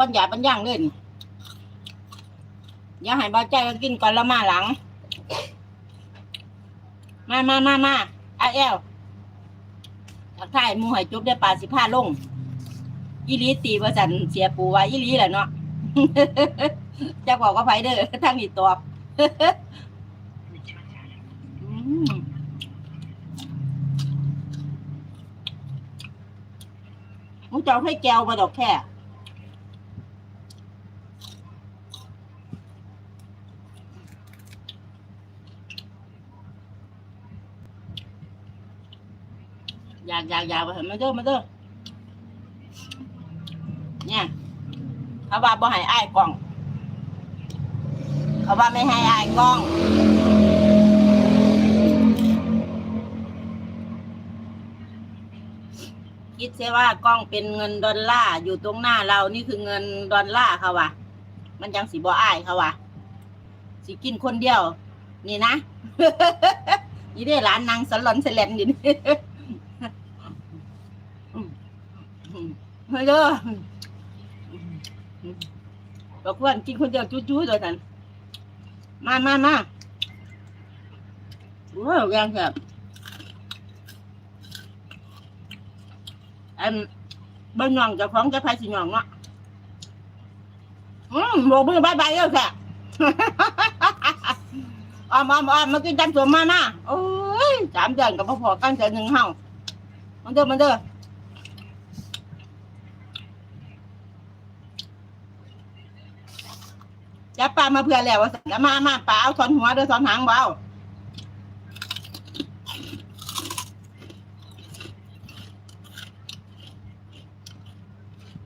ปัญญาปัญญังเลยนี่อย่าให้เบาใจก็กินก่อนแล้วมาหลัง มามามามาอาแอลทักทายมูให้จุ๊บได้ปลาสิผ้าลงอีหลีตีว่าสันเสียปูว่าอีหลีแหละเนาะจะบอกก็ไผเด้อทั้งนี้ตอบมมึงจะเอาให้แก้วมาดอกแค่ อยากอยากอยากมาเห็นมาเด้อมาเด้อเนี่ยเขาว่าบ่ให้อ้ายกล้อง เขาว่าไม่ให้อ้ายกล้องคิดเสียว่ากล้องเป็นเงินดอลลาร์อยู่ตรงหน้าเรานี่คือเงินดอลลาร์เขาว่ะมันยังสีบ่อ้ายเขาว่ะสิกินคนเดียว นี่นะ นี่ได้ร้านนางสลอนเสลนอยู่นี่ เฮ้ยเด้อบอกว่ากินคนเดียวจู้ๆเลยนั่นมามามาโอ้ยแรงแบบอันบ้านหย่องเจะของจะพายสิหย่องเนาะอืมโบกมือบายบายเด้อแค่ออมออมออมมากินจำสวมมามาโอ้ยสามเดือนกับพอกันเจอหนึ่งเฮามันเด้อมันเด้อ จับปลามาเพื่อแล้วว่าแล้วมามาปลาเอาถอนหัวเด้อถอนหางเบา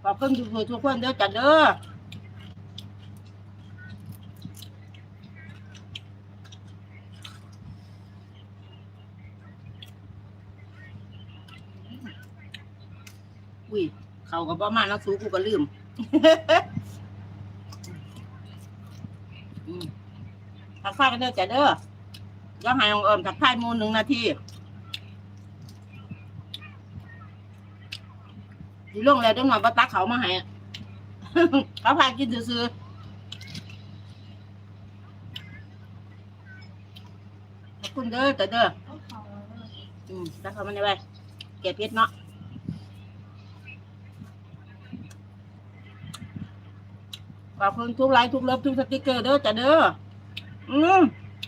ขอบคุณทุกคนทุกคนเด้อจัดเด้ออุ้ยเขาก็บ่มาแล้วสูกูก็ลืม อืม ทักทายกันเด้อจ้ะเด้อแล้วให้น้องเอิมทักทายมูหนึ่งนาทีดีลงแล้วเดี๋ยวหน่อยบ่ตักเขามาให้เขาพากินซื้อขอบคุณเด้อจ้ะเด้ออืมตักเขามาในไว้แก่เพชรเนาะขอบคุณทุกไลค์ทุกเลิฟทุกสติกเกอร์เด้อจ้ะเด้อ อืม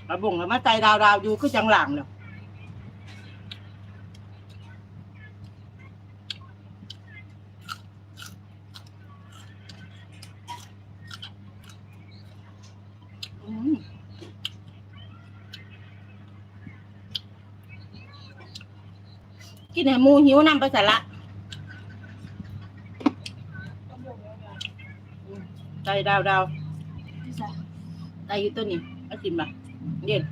กระบุงแล้วมาใจดาวดาวๆอยู่คือจังหลังเนาะอืมกินให้หมูหิวน้ำไปใส่ละอืมใจดาวดาวๆใจอยู่ตัวนี้ เอากินมาเย็น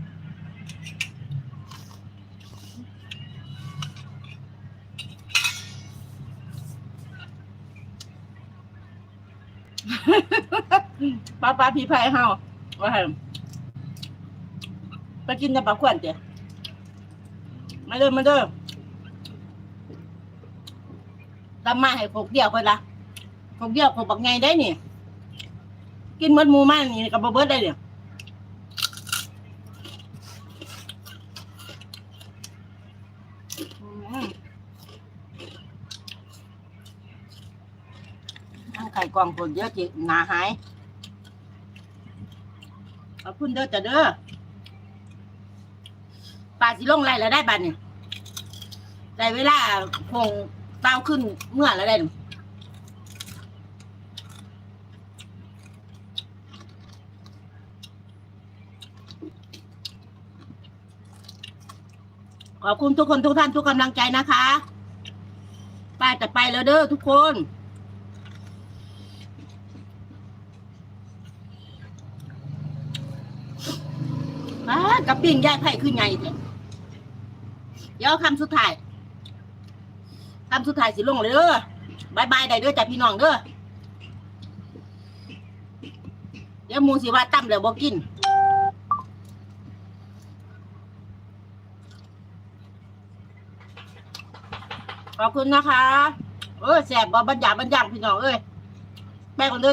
ป้าป้าพี่ไผ่เฮาว่าให้ไปกินแต่ปลาขวัญเตี๋ยมาเด้อมาเด้อตำมาให้พกเดียวไปละพกเดียวพกบักไงได้เนี่ยกินมดมูมานี่กับบ่เบิดได้เนี่ยอืมทาง ไข่กล่องคนเยอะจิหนาหายขอบคุณเด้อจ้ะเด้อปลาสิลงไรแล้วได้บัดเนี่ได้เวลาคงเต้าขึ้นเมื่อแล้วได้นี่ขอบคุณทุกคนทุกท่านทุกกำลังใจนะคะ ไป้าจะไปแล้วเด้อทุกคน อ่ากระปิ้งยายไผ่คือไงเนี่ยเดี๋ยวคำสุดท้ายคำสุดท้ายสิลงเลยเด้อบายบายได้เด้อจ้ะพี่น้องเด้อเดี๋ยวมูสิว่าตั้มแล้วบอกินขอบคุณนะคะ เออแสบบ่บรรยาบรรยังพี่น้องเอ้ยแป้งคนเด้อ